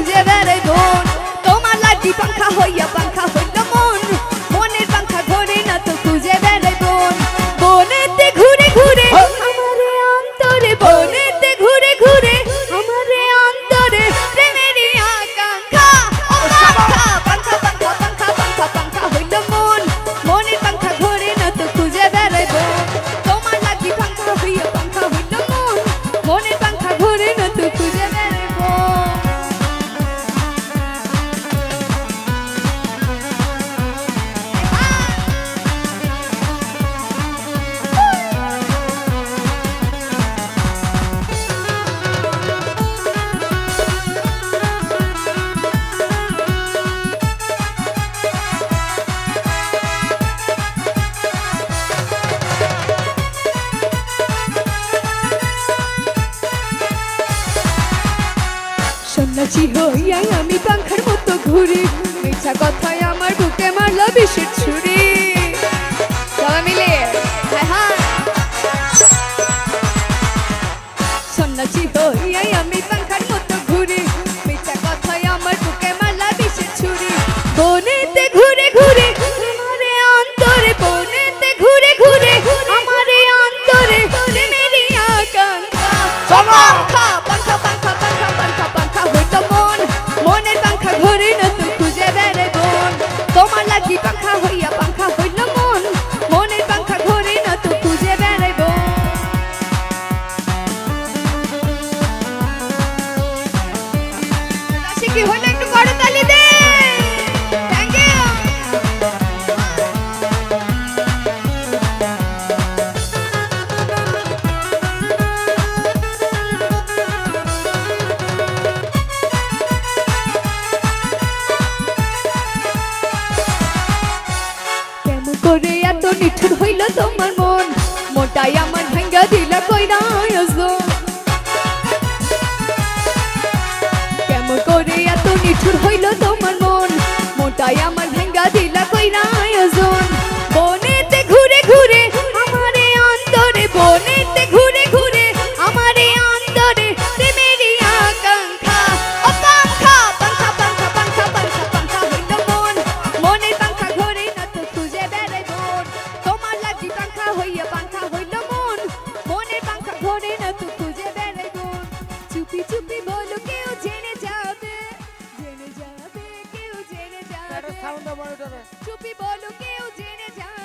খুঁজে বেড়াই সন্ন্যাসী হইয়াই আমি পাখার মতো ঘুরি মিঠা কথায় আমার বুকে মারল বিষের ছুরি। সবাই মিলে সন্ন্যাসী হইয়াই আমি কি হলো একটু দে। থ্যাংক ইউ কেমন করে এত নিঠুর হইল তোমার মন? মোটাই আমার ভাঙ্গা দিলা কইরা আয়োজন। ভাঙ্গা দিলা কইরা আয়োজন। বনেতে ঘুরে ঘুরে আমারে অন্তরে, বনেতে ঘুরে ঘুরে আমারে অন্তরে প্রেমেরই আকাঙ্ক্ষা। ও পাঙ্খা পাঙ্খা পাঙ্খা পাঙ্খা পাঙ্খা পাঙ্খা হইল মন। মনের পাঙ্খা ঘরে না তো খুঁজে বেড়াই বোন তোমার লাগি পাঙ্খা হইয়া পাঙ্খা হইল মন। মনের পাঙ্খা ঘরে না তো সাউন্ড মনিটরে। চুপি বলো কেউ জেনে যায়।